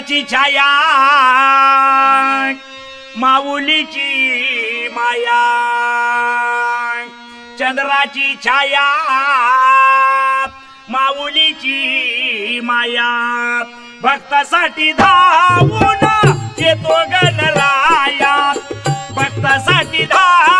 चंद्राची छाया. माऊलीची माया. चंद्राची छाया. माऊलीची माया. भक्तासाठी धावून येतो गणराया. भक्तासाठी धावून